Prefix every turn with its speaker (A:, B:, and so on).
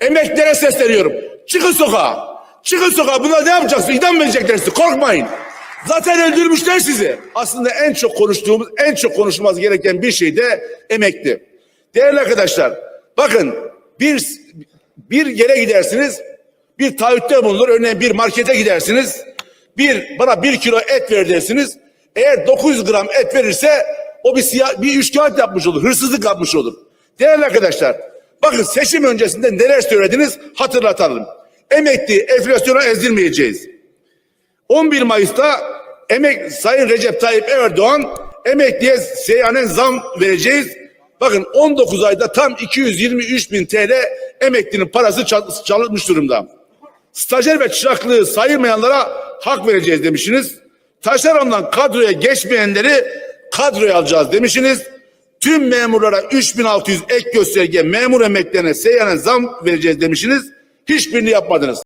A: Emeklilere sesleniyorum. Çıkın sokağa. Çıkın sokağa. Bunlar ne yapacaksınız? İdam verecekler sizi. Korkmayın. Zaten öldürmüşler sizi. Aslında en çok konuştuğumuz, en çok konuşulması gereken bir şey de emekli. Değerli arkadaşlar, bakın bir bir yere gidersiniz, bir taahhütte bulunur. Örneğin bir markete gidersiniz. Bir bana bir kilo et ver dersiniz. Eğer 900 gram et verirse o bir siyah, bir üçkağıt yapmış olur. Hırsızlık yapmış olur. Değerli arkadaşlar, bakın seçim öncesinde neler söylediniz hatırlatalım. Emekli enflasyona ezilmeyeceğiz. 11 Mayıs'ta emek Sayın Recep Tayyip Erdoğan emekliye seyyanen zam vereceğiz. Bakın 19 ayda tam 223 bin TL emeklinin parası çal- çalınmış durumda. Stajyer ve çıraklığı sayılmayanlara hak vereceğiz demişsiniz. Taşerondan kadroya geçmeyenleri kadroya alacağız demişsiniz. Tüm memurlara 3600 ek gösterge memur emeklerine seyyanen zam vereceğiz demişsiniz. Hiçbirini yapmadınız.